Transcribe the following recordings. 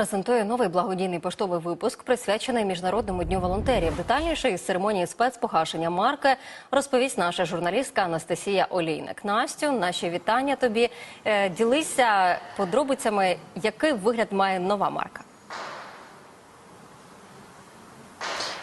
презентує новий благодійний поштовий випуск, присвячений міжнародному дню волонтерів. Детальніше із церемонії спецпогашення марки розповість наша журналістка Анастасія Олійник. Настю, наші вітання тобі. Е, Ділися подробицями, який вигляд має нова марка.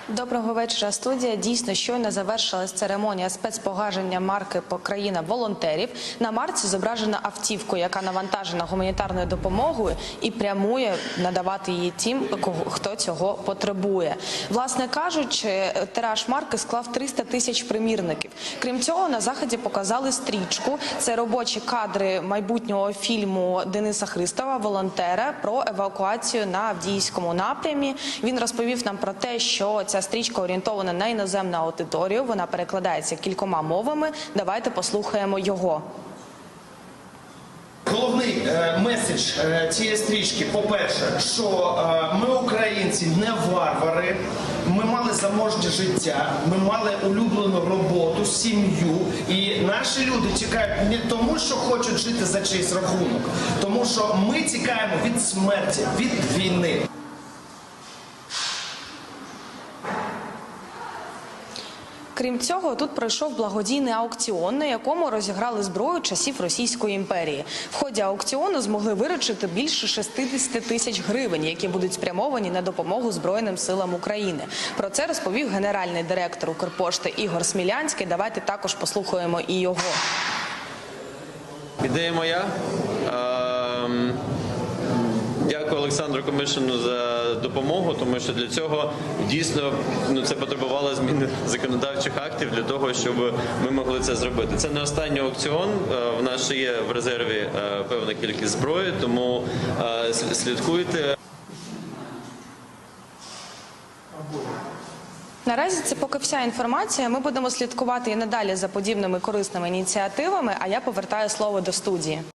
Доброго вечора, студія. Дійсно, щойно завершилась церемонія спецпогаження марки по країна волонтерів. На марці зображена автівка, яка навантажена гуманітарною допомогою і прямує надавати її тим, хто цього потребує. Власне кажучи, тираж марки склав 300 тисяч примірників. Крім цього, на заході показали стрічку. Це робочі кадри майбутнього фільму Дениса Христова, волонтера, про евакуацію на Авдіївському напрямі. Він розповів нам про те, що ця стрічка орієнтована на іноземну аудиторію. Вона перекладається кількома мовами. Давайте послухаємо його. Головний е, меседж е, цієї стрічки, по-перше, що е, ми, українці, не варвари. Ми мали заможне життя, ми мали улюблену роботу, сім'ю. І наші люди тікають не тому, що хочуть жити за чийсь рахунок, тому що ми тікаємо від смерті, від війни. Крім цього, тут пройшов благодійний аукціон, на якому розіграли зброю часів Російської імперії. В ході аукціону змогли виручити більше 60 тисяч гривень, які будуть спрямовані на допомогу Збройним силам України. Про це розповів генеральний директор Укрпошти Ігор Смілянський. Давайте також послухаємо і його. Ідея моя. Ем, Дякую Олександру Комишину за допомогу, тому що для цього дійсно ну це потребувало зміни законодавчих актів для того, щоб ми могли це зробити. Це не останній аукціон. Е, В нас ще є в резерві е, певна кількість зброї, тому е, слідкуйте. Наразі це поки вся інформація. Ми будемо слідкувати і надалі за подібними корисними ініціативами. А я повертаю слово до студії.